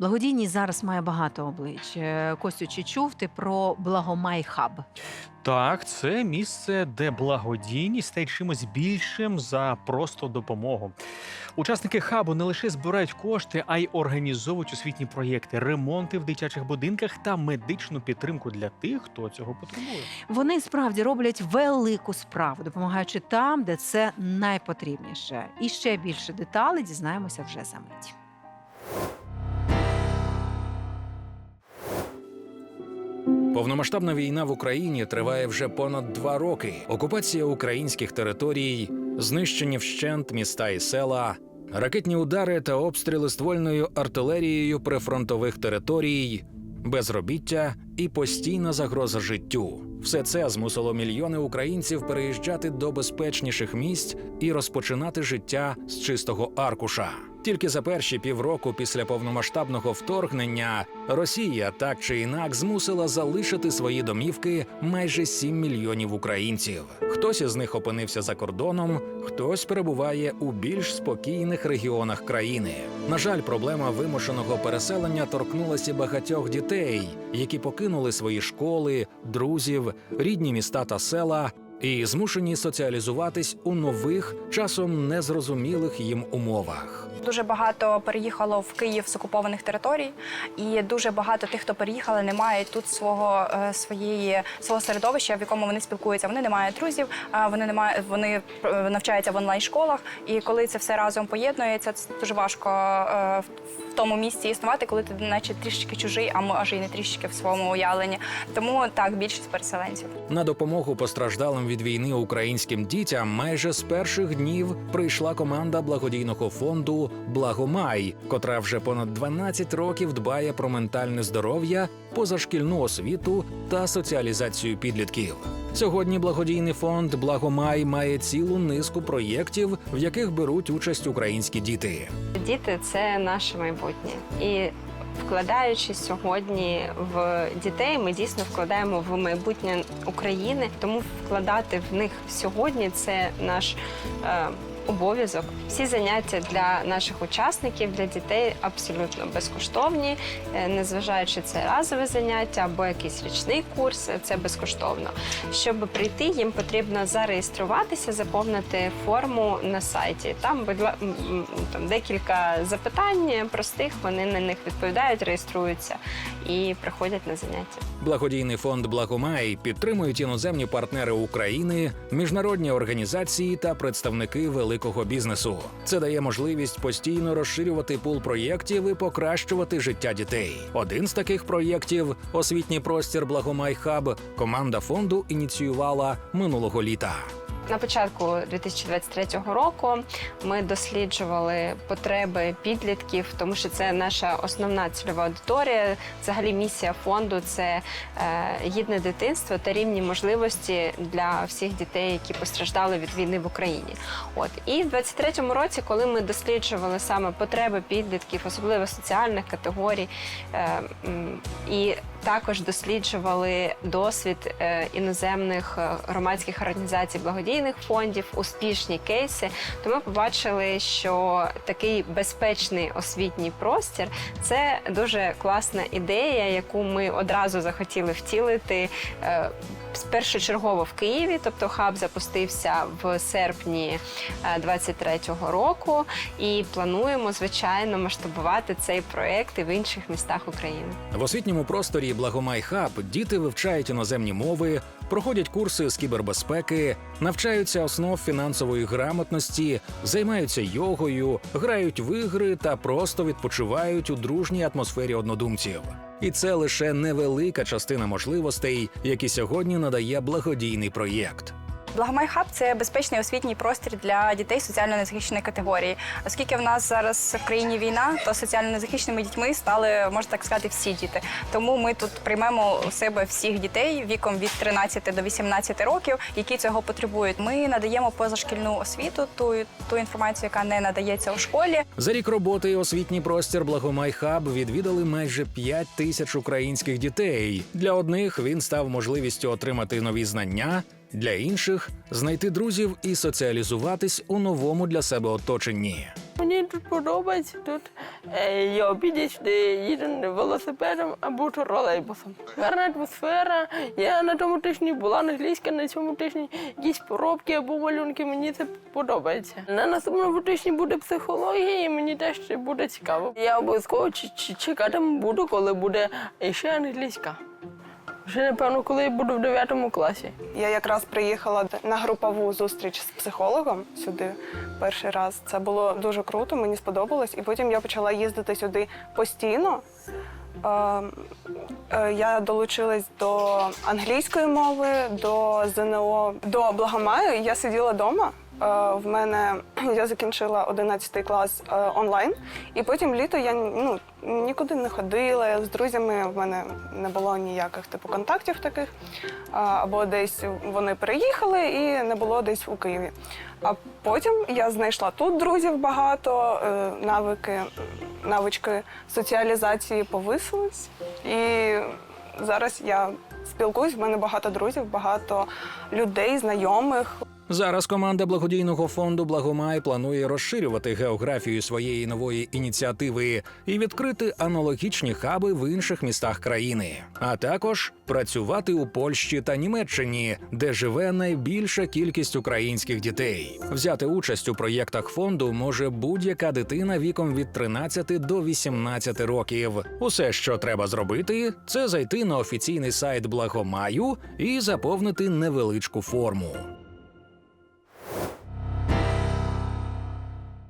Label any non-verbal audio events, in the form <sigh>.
Благодійність зараз має багато облич. Е, Костю, чи чув ти про Благомай Хаб? Так, це місце, де благодійність стає чимось більшим за просто допомогу. Учасники хабу не лише збирають кошти, а й організовують освітні проєкти, ремонти в дитячих будинках та медичну підтримку для тих, хто цього потребує. Вони справді роблять велику справу, допомагаючи там, де це найпотрібніше. І ще більше деталей дізнаємося вже за мить. Повномасштабна війна в Україні триває вже понад два роки. Окупація українських територій, знищені вщент міста і села, ракетні удари та обстріли ствольною артилерією прифронтових територій, безробіття і постійна загроза життю. Все це змусило мільйони українців переїжджати до безпечніших місць і розпочинати життя з чистого аркуша. Тільки за перші півроку після повномасштабного вторгнення Росія так чи інак змусила залишити свої домівки майже 7 мільйонів українців. Хтось із них опинився за кордоном, хтось перебуває у більш спокійних регіонах країни. На жаль, проблема вимушеного переселення торкнулася багатьох дітей, які покинули свої школи, друзів, рідні міста та села. І змушені соціалізуватись у нових, часом незрозумілих їм умовах. Дуже багато переїхало в Київ з окупованих територій, і дуже багато тих, хто переїхали, не мають тут свого е, своєї свого середовища, в якому вони спілкуються. Вони не мають друзів, вони не мають, вони е, навчаються в онлайн школах. І коли це все разом поєднується, це дуже важко е, в в тому місці існувати, коли ти наче трішечки чужий, а може і не трішечки в своєму уявленні. Тому так більшість переселенців. На допомогу постраждалим від війни українським дітям майже з перших днів прийшла команда благодійного фонду Благомай, котра вже понад 12 років дбає про ментальне здоров'я, позашкільну освіту та соціалізацію підлітків. Сьогодні благодійний фонд Благомай має цілу низку проєктів, в яких беруть участь українські діти. Діти це наше майбутнє. І вкладаючи сьогодні в дітей, ми дійсно вкладаємо в майбутнє України. Тому вкладати в них сьогодні це наш. Е, Обов'язок всі заняття для наших учасників, для дітей абсолютно безкоштовні, Е, незважаючи це разове заняття або якийсь річний курс, це безкоштовно. Щоб прийти, їм потрібно зареєструватися, заповнити форму на сайті. Там, будь там декілька запитань простих, вони на них відповідають, реєструються і приходять на заняття. Благодійний фонд Благомай підтримують іноземні партнери України, міжнародні організації та представники великого бізнесу. Це дає можливість постійно розширювати пул проєктів і покращувати життя дітей. Один з таких проєктів освітній простір Благомай Хаб команда фонду ініціювала минулого літа. На початку 2023 року ми досліджували потреби підлітків, тому що це наша основна цільова аудиторія. Взагалі, місія фонду це е, гідне дитинство та рівні можливості для всіх дітей, які постраждали від війни в Україні. От і в 23-му році, коли ми досліджували саме потреби підлітків, особливо соціальних категорій, е, і також досліджували досвід е, іноземних е, громадських організацій благодійних фондів, успішні кейси. То ми побачили, що такий безпечний освітній простір це дуже класна ідея, яку ми одразу захотіли втілити. Е, Першочергово в Києві, тобто хаб запустився в серпні 23-го року, і плануємо звичайно масштабувати цей проект і в інших містах України. В освітньому просторі Благомай Хаб діти вивчають іноземні мови, проходять курси з кібербезпеки, навчаються основ фінансової грамотності, займаються йогою, грають в ігри та просто відпочивають у дружній атмосфері однодумців. І це лише невелика частина можливостей, які сьогодні надає благодійний проєкт. Благомай хаб це безпечний освітній простір для дітей соціально незахищеної категорії. Оскільки в нас зараз в країні війна, то соціально незахищеними дітьми стали, можна так сказати, всі діти. Тому ми тут приймемо у себе всіх дітей віком від 13 до 18 років, які цього потребують. Ми надаємо позашкільну освіту, ту, ту інформацію, яка не надається у школі. За рік роботи освітній простір Благомай Хаб відвідали майже 5 тисяч українських дітей. Для одних він став можливістю отримати нові знання. Для інших знайти друзів і соціалізуватись у новому для себе оточенні. Мені тут подобається. Тут е, я обідаю сюди їду велосипедом або тролейбусом. Гарна атмосфера. Я на тому тижні була англійська, на цьому тижні якісь поробки або малюнки. Мені це подобається. На наступному тижні буде психологія, і мені теж буде цікаво. Я обов'язково чекатиму буду, коли буде ще англійська. Вже напевно, коли я буду в 9 класі. Я якраз приїхала на групову зустріч з психологом сюди перший раз. Це було дуже круто, мені сподобалось. І потім я почала їздити сюди постійно. Е, е, Я долучилась до англійської мови, до ЗНО, до Благомаю. Я сиділа вдома. В мене <clears throat> я закінчила 11 клас е, онлайн, і потім літо я ну, нікуди не ходила. З друзями в мене не було ніяких типу контактів таких. Або десь вони переїхали і не було десь у Києві. А потім я знайшла тут друзів багато, е, навики, навички соціалізації повисились. І зараз я спілкуюсь, в мене багато друзів, багато людей, знайомих. Зараз команда благодійного фонду Благомай планує розширювати географію своєї нової ініціативи і відкрити аналогічні хаби в інших містах країни, а також працювати у Польщі та Німеччині, де живе найбільша кількість українських дітей. Взяти участь у проєктах фонду може будь-яка дитина віком від 13 до 18 років. Усе, що треба зробити, це зайти на офіційний сайт Благомаю і заповнити невеличку форму.